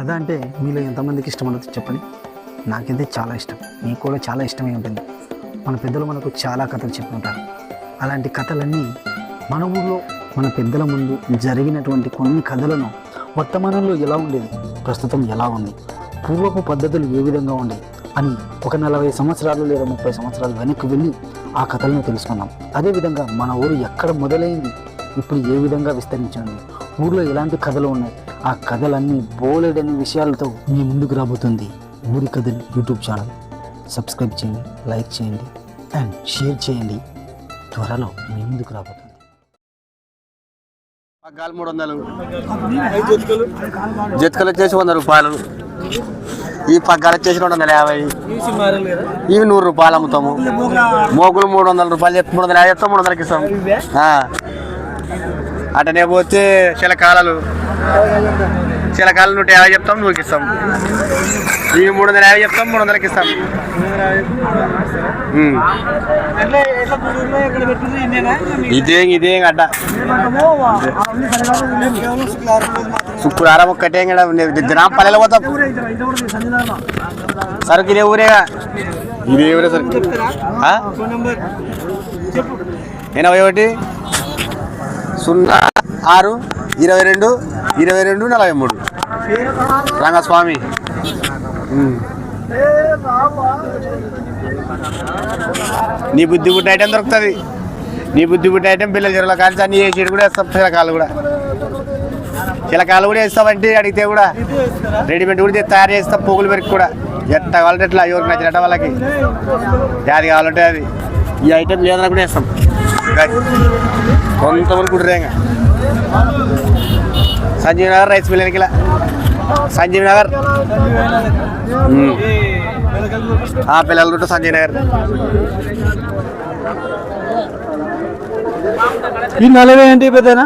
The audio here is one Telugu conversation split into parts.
కథ అంటే మీలో ఎంతమందికి ఇష్టం ఉండదు చెప్పండి. నాకైతే చాలా ఇష్టం. మీకు కూడా చాలా ఇష్టమై ఉంటుంది. మన పెద్దలు మనకు చాలా కథలు చెప్పుకుంటారు. అలాంటి కథలన్నీ మన ఊళ్ళో మన పెద్దల ముందు జరిగినటువంటి కొన్ని కథలను వర్తమానంలో ఎలా ఉండేది ప్రస్తుతం ఎలా ఉంది పూర్వపు పద్ధతులు ఏ విధంగా ఉండేవి అని ఒక నలభై సంవత్సరాలు లేదా ముప్పై సంవత్సరాలు వెనక్కి వెళ్ళి ఆ కథలను తెలుసుకున్నాం. అదేవిధంగా మన ఊరు ఎక్కడ మొదలైంది ఇప్పుడు ఏ విధంగా విస్తరించింది ఊర్లో ఎలాంటి కథలు ఉన్నాయి ఆ కథలన్నీ బోలెడని విషయాలతో మీ ముందుకు రాబోతుంది ఊరి కథలు యూట్యూబ్ ఛానల్. సబ్స్క్రైబ్ చేయండి లైక్ చేయండి అండ్ షేర్ చేయండి. త్వరలో మీ ముందుకు రాబోతుంది. పగ్గాలు మూడు వందలు. జతకలు వచ్చేసి వంద రూపాయలు. ఈ పగ్గాలు వచ్చేసి రెండు వందల యాభై. ఇవి నూరు రూపాయలు అమ్ముతాము. మోగులు మూడు వందల రూపాయలు మూడు వందల యాభై చెప్తాం మూడు వందలకి ఇస్తాం ఆ. అటనే పోతే చిలకాలలు చిలకాలు నూట యాభై చెప్తాం నూరుకి ఇస్తాం. ఇవి మూడు వందల యాభై చెప్తాం మూడు వందలకి ఇస్తాం. ఇదే ఇదే అడ్డ శుక్రవారం ఒక్కటే ఇంకా గ్రామ పల్లెలో పోతాం. సరుకు ఇదే ఊరేగా ఇదే ఊరే సరుకు? ఎనభై ఒకటి. సున్నా ఆరు ఇరవై రెండు ఇరవై రెండు నలభై మూడు. రంగస్వామి. నీ బుద్ధి పుట్టి ఐటెం దొరుకుతుంది. నీ బుద్ధి పుట్టి ఐటెం పిల్లల చెరువుల కానీ అన్ని వేసేది కూడా వేస్తాం చిలకాలు కూడా. చిలకాలు కూడా వేస్తామంటే అడిగితే కూడా. రెడీమేడ్ కూడా తయారు చేస్తాం పోగులు పెరికి కూడా. ఎట్ట కావాలంటే ఎట్లా ఎవరికి నచ్చినట్ట వాళ్ళకి. అది కావాలంటే అది. ఈ ఐటెం లేదన్నా కూడా వేస్తాం. కొంతమంది కుట్రేంగా? సంజీవ్ నగర్ రైస్ మిల్ వెనకిలా. సంజీవ్ నగర్. ఆ పిల్లల సంజయ్ నగర్. ఈ నలభై ఏంటి పెద్దనా?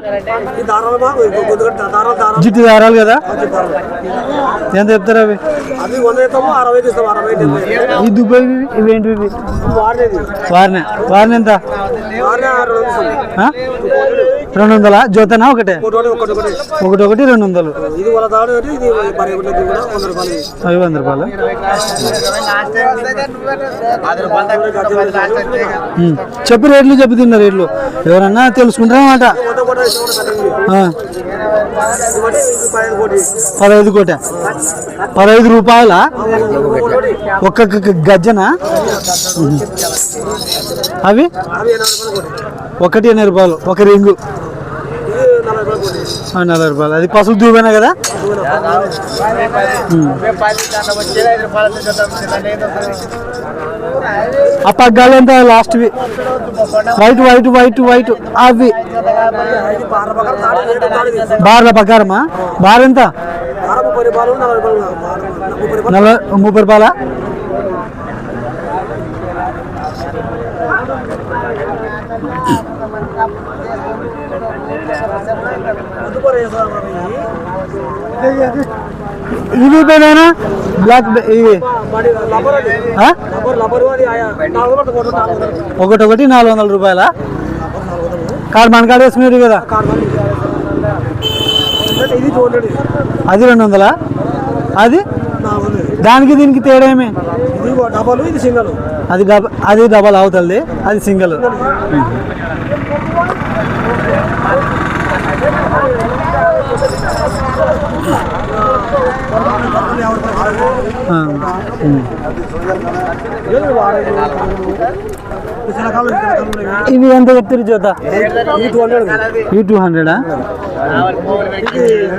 జిట్టు దారాలు కదా? ఎంత చెప్తారు అవి? ఈ దుబాయ్ ఇవేంటి ఇవి వాడేది వారిన. వారిన. ఎంత? రెండు వందలు జోతనా ఒకటే? ఒకటి ఒకటి. రెండు వందలు కూడా వంద రూపాయలు. చెప్పు రేట్లు చెబుతున్న రేట్లు. ఎవరన్నా తెలుసుకుంటారన్నమాట పదహైదు కోట. పదహైదు రూపాయల? ఒక్క గ- గజ్జన. అవి? ఒకటి ఎనభై రూపాయలు. ఒక రింగు. నలభై రూపాయలు అది పసుపు దూబేనా కదా. ఆ పగ్గాలు ఎంత? లాస్ట్వి. White white white white. అవి. బార్ల పక్కారమా బార్ ఎంత? ముప్పై రూపాయలు నలభై రూపాయలు బార ముప్పై రూపాయలు నలభై ముప్పై రూపాయల అందుకోరు వేస్తాము అవి. ఇవి బ్లాక్ ఇవి. ఆయా నాలుగు వందలు రూపాయల? కార్ మన కాడ వేసుకునేది కదా. అది రెండు వందలా అది? దానికి దీనికి తేడా ఏమి? డబల్ ఇది సింగల్. అది డబల్ అది డబల్ అవుతుంది. అది సింగిల్. ఇవి ఎంత చెప్తారు జోత ఈ టూ హండ్రెడ్ హండ్రెడా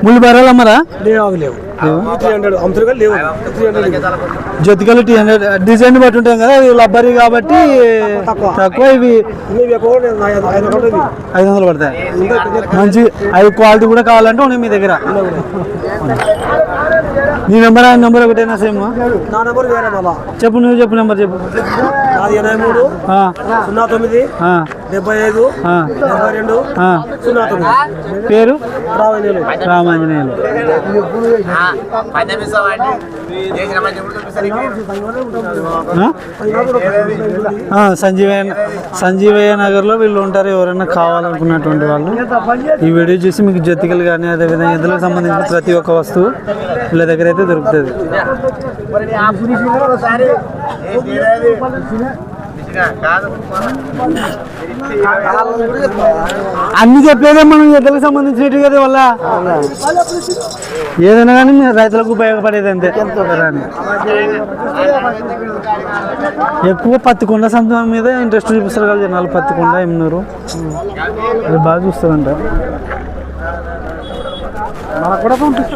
ముళ్ళు బర్రెలు అమ్మరా లేవు అమ్ముతారు లేవు జతికలు టీ హండ్రెడ్ డిజైన్ బట్టి ఉంటాయి కదా ఇవి లబ్బరీ కాబట్టి తక్కువ. ఐదు వందలు ఇవి. ఐదు వందలు పడతాయి మంచి అవి క్వాలిటీ కూడా కావాలంటే ఉన్నాయి మీ దగ్గర నీ నెంబర్ ఆయన నెంబర్ ఒకటేనా సేమ్ నా నెంబర్ వేరే మళ్ళా చెప్పు నువ్వు చెప్పు నెంబర్ చెప్పు. ఎనభై మూడు సున్నా తొమ్మిది డెబ్బై ఐదు ఆ, డెబ్బై రెండు ఆ. సున్నా తొమ్మిది పేరు? రామాంజనేయులు. ఆ? ఆ, సంజీవయ్య సంజీవయ్య నగర్లో వీళ్ళు ఉంటారు. ఎవరైనా కావాలనుకున్నటువంటి వాళ్ళు. ఈ వీడియో చూసి మీకు జతికలు కానీ అదేవిధంగా ఎద్దులకు సంబంధించిన ప్రతి ఒక్క వస్తువు వీళ్ళ దగ్గర అయితే దొరుకుతుంది. అన్ని చెప్పేదే మనం ఎద్దులకు సంబంధించినట్టు కదా వల్ల ఏదైనా కానీ రైతులకు ఉపయోగపడేది అంతే. ఎక్కువ పత్తికొండ సంతం మీద ఇంట్రెస్ట్ చూపిస్తారు కదా జనాలు పత్తికొండ ఎమ్నూరు. అది బాగా చూస్తారంట.